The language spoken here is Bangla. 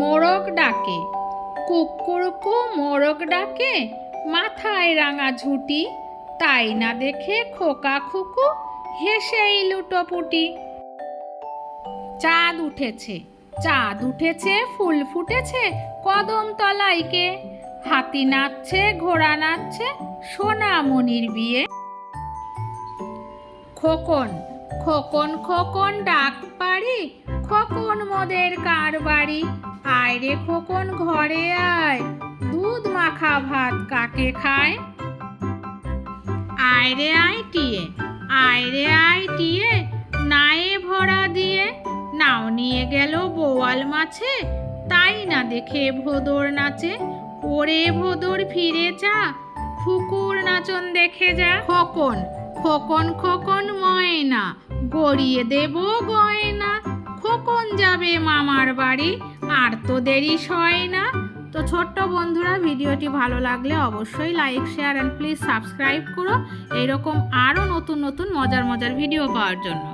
মোরগ ডাকে। কুকুরকু মোরগ ডাকে, মাথায় রাঙা ঝুটি, তাই না দেখে খোকা খুকু হেসেই লুটোপুটি। চাঁদ উঠেছে চাঁদ উঠেছে, ফুল ফুটেছে কদম তলাইকে। হাতি নাচছে, ঘোড়া নাচছে, সোনামণির বিয়ে। খোকন খোকন খোকন ডাক পারি খোকন মোদের কার বাড়ি আয় রে খোকন ঘরে আয়। দুধ মাখা ভাত কাকে খায়? আয় রে আয় টিয়ে, আয় রে আয় টিয়ে, নায়ে ভরা দিয়ে। নাও নিয়ে গেল বোয়াল মাছে, তাই না দেখে ভোদর নাচে। ওরে ভোদর ফিরে যা, ফুকুর নাচন দেখে যা। খোকন খোকন খোকন ময়না, গড়িয়ে দেব গয়না। মামার বাড়ি। আর তো দেরি সয় না। তো ছোট্ট বন্ধুরা, ভিডিওটি ভালো লাগলে অবশ্যই like share and please subscribe করো। এরকম আরও নতুন নতুন মজার মজার ভিডিও পাওয়ার জন্য।